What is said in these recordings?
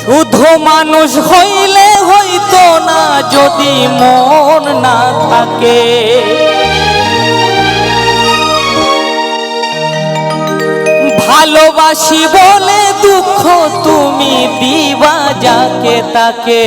শুধু মানুষ হইলে হইতো না, যদি মন না থাকে। ভালোবাসি বলে দুঃখ তুমি দিবা যাকে তাকে।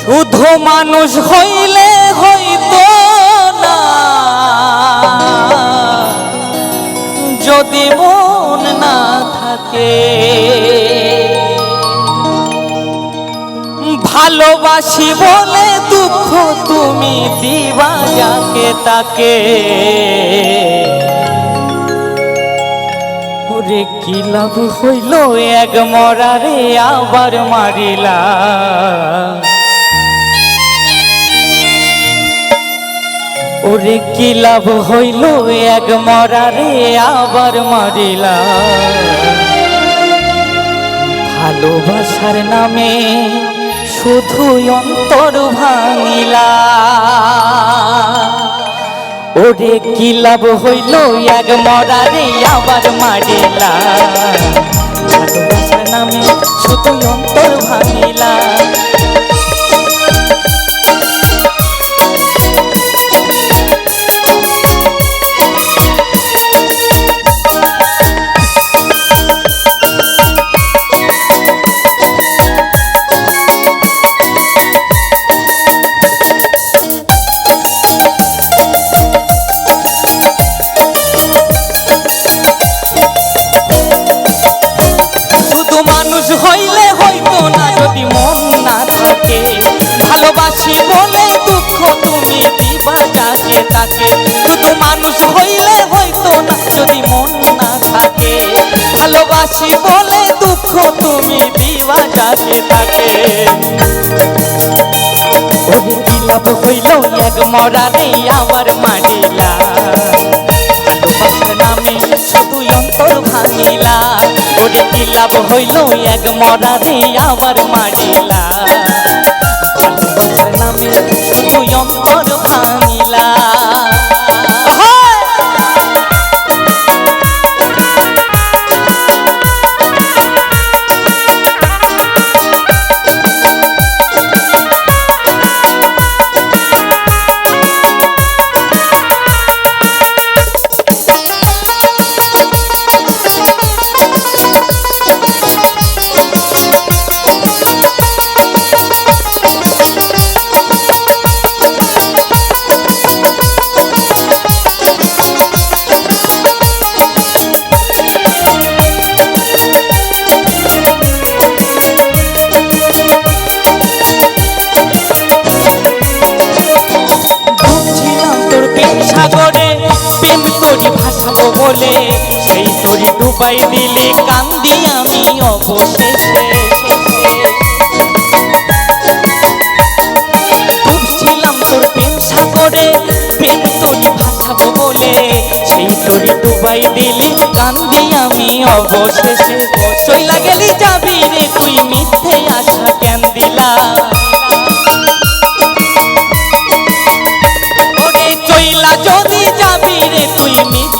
শুধু মানুষ হইলে ভালোবাসি বলে দুঃখ তুমি দিবা যাকে তাকে। ওরে কি লাভ হইল এক মরারে আবার মারিলা? ওরে কি লাভ হইল এক মরারে আবার মারিলা? ভালোবাসার নামে শুধু অন্তর ভাঙিলা। ওরে কি লাভ হইল? এক মরারে আবার মারিলা। নামে শুধু অন্তর ভাঙিলা। থাকে ভালোবাসি বলে দুঃখ তুমি দিবা যাকে তাকে শুধু মানুষ হইলে হইতো না, যদি মন না থাকে। ভালোবাসি বলে দুঃখ তুমি দিবা যাকে তাকে ওরে কি লাভ হইল এক ভালোবাসার নামে শুধু অন্তর ভাঙিলা। কি হইল এক মরারে আবার মারিলা ভালোবাসার সেই তোরি ডুবাই দিলি কান্দি আমি অবশেষে। ডুবছিলাম তোর প্রেম সাগরে, প্রেম তোরি ভাসাবো বলে। সেই তোরি ডুবাই দিলি কান্দি আমি অবশেষে। চইলা গেলি যাবি রে তুই মিথ্যে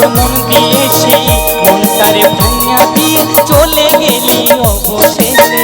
না বুঝে মন দিয়েছি মনটারে ভাঙা দিয়ে চলে গেলি অবশেষে।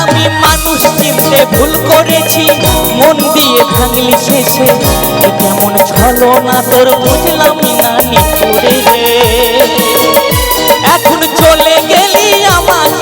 আমি মানুষ চিনতে ভুল করেছি, মন দিয়ে ভাঙলি শেষে। কেমন ছলো না তোর বুঝলাম না নিপুরে এখন চলে গেলি আমাকে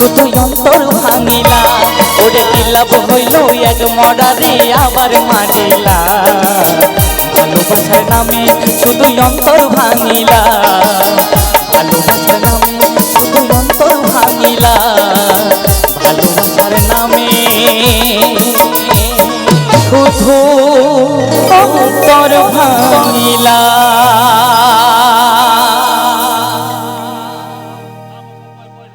শুধু অন্তর ভাঙিলা ওরে লাভ হইল এক মরারে আবার মারিলা ভালোবাসার নামে শুধু অন্তর ভাঙিলা ভালোবাসার নামে শুধু অন্তর ভাঙিলা ভালোবাসার নামে শুধু অন্তর ভাঙিলা